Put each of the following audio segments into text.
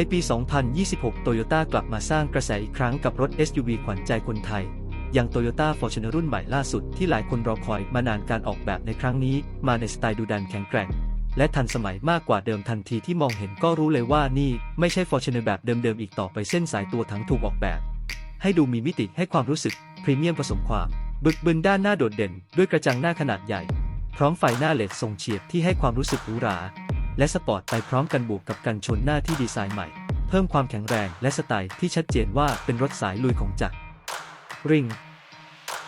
ในปี 2026โตโยต้ากลับมาสร้างกระแสอีกครั้งกับรถ SUV ขวัญใจคนไทย อย่าง Toyota Fortuner รุ่นใหม่ล่าสุดที่หลายคนรอคอยมานานการออกแบบในครั้งนี้ มาในสไตล์ดูดันแข็งแกร่ง และทันสมัยมากกว่าเดิมทันทีที่มองเห็นก็รู้เลยว่านี่ไม่ใช่ Fortuner แบบเดิมๆ อีกต่อไปเส้นสายตัวทั้งถูกออกแบบ ให้ดูมีมิติให้ความรู้สึกพรีเมียมผสมความบึกบึนด้านหน้าโดดเด่น ด้วยกระจังหน้าขนาดใหญ่ พร้อมไฟหน้าเลดทรงเฉียบที่ให้ความรู้สึกหรูหรา และสปอร์ตไปพร้อมกันบวกกับกันชนหน้าที่ดีไซน์ใหม่ เพิ่มความแข็งแรงและสไตล์ที่ชัดเจนว่าเป็นรถสายลุยของจักรริง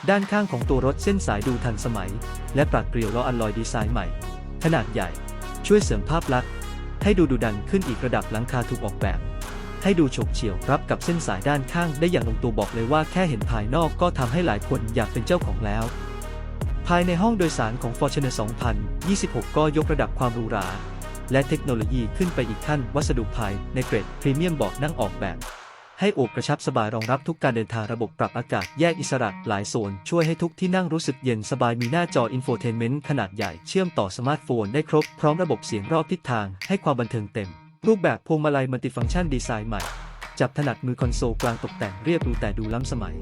ด้านข้างของตัวรถเส้นสายดูทันสมัย และปรัดเปรียวล้ออัลลอยดีไซน์ใหม่ ขนาดใหญ่ ช่วยเสริมภาพลักษณ์ ให้ดูดุดันขึ้นอีกระดับหลังคาถูกออกแบบ ให้ดูฉกเฉี่ยวรับกับเส้นสายด้านข้างได้อย่างลงตัวบอกเลยว่าแค่เห็นภายนอกก็ทำให้หลายคนอยากเป็นเจ้าของแล้ว ภายในห้องโดยสารของ Fortuner 2026 ก็ยกระดับความหรูหรา และเทคโนโลยีขึ้นไปอีกขั้นวัสดุภายในเกรดพรีเมียมเบาะนั่งออกแบบ ให้โอบกระชับสบายรองรับทุกการเดินทางระบบปรับอากาศแยกอิสระหลายโซน ช่วยให้ทุกที่นั่งรู้สึกเย็นสบายมีหน้าจออินโฟเทนเมนต์ขนาดใหญ่เชื่อมต่อสมาร์ทโฟนได้ครบ พร้อมระบบเสียงรอบทิศทางให้ความบันเทิงเต็ม รูปแบบพวงมาลัยมัลติฟังก์ชันดีไซน์ใหม่ จับถนัดมือคอนโซลกลางตกแต่งเรียบหรูแต่ดูล้ำสมัย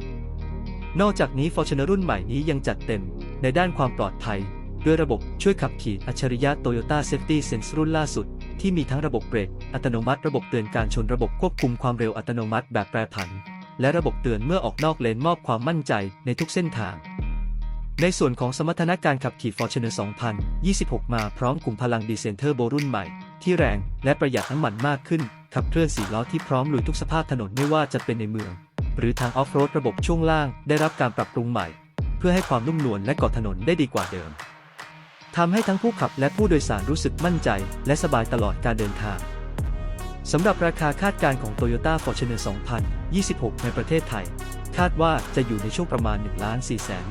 นอกจากนี้ Fortuner รุ่นใหม่นี้ยังจัดเต็ม ในด้านความปลอดภัย ด้วยระบบช่วยขับขี่อัจฉริยะ Toyota Safety Sense รุ่นล่าสุด ที่มีทั้งระบบเบรกอัตโนมัติระบบเตือนการชนระบบควบคุมความเร็วอัตโนมัติแบบแปรผัน และระบบเตือนเมื่อออกนอกเลนมอบความมั่นใจในทุกเส้นทาง ในส่วนของสมรรถนะการขับขี่ Fortuner 2026 มาพร้อมกลุ่มพลังดีเซนเทอร์โบรุ่นใหม่ ที่แรงและประหยัดน้ำมันมากขึ้น ขับเคลื่อนสี่ล้อที่พร้อมลุยทุกสภาพถนนไม่ว่าจะเป็นในเมือง หรือทางออฟโรดระบบช่วงล่าง ได้รับการปรับปรุงใหม่ เพื่อให้ความนุ่มนวลและเกาะถนนได้ดีกว่าเดิม ทำให้ทั้งผู้ขับและผู้โดยสารรู้สึกมั่นใจ และสบายตลอดการเดินทางสำหรับราคาคาดการณ์ของ Toyota Fortuner 2026 ในประเทศไทย คาดว่าจะอยู่ในช่วงประมาณ1ล้าน4แสน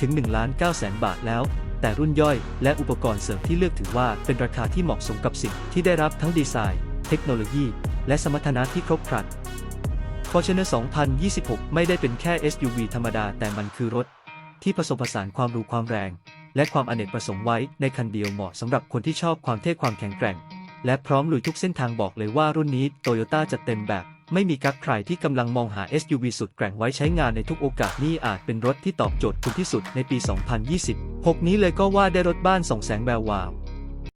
ถึง1ล้าน9แสนบาทแล้ว แต่รุ่นย่อยและอุปกรณ์เสริมที่เลือกถือว่าเป็นราคาที่เหมาะสมกับสิ่งที่ได้รับทั้งดีไซน์ เทคโนโลยี และสมรรถนะที่ครบครัน Fortuner 2026 ไม่ได้เป็นแค่ SUV ธรรมดาแต่มันคือรถ ที่ผสมผสานความรูความแรง และความอเนกประสงค์ไว้ในคันเดียวเหมาะสำหรับคนที่ชอบความเท่ความแข็งแกร่ง และพร้อมลุยทุกเส้นทางบอกเลยว่ารุ่นนี้โตโยต้าจะเต็มแบบ ไม่มีกักใครที่กำลังมองหา SUV สุดแกร่งไว้ใช้งานในทุกโอกาสนี่อาจเป็นรถที่ตอบโจทย์คุณที่สุดในปี 2026 นี้เลยก็ว่าได้รถบ้านส่องแสงแวววาว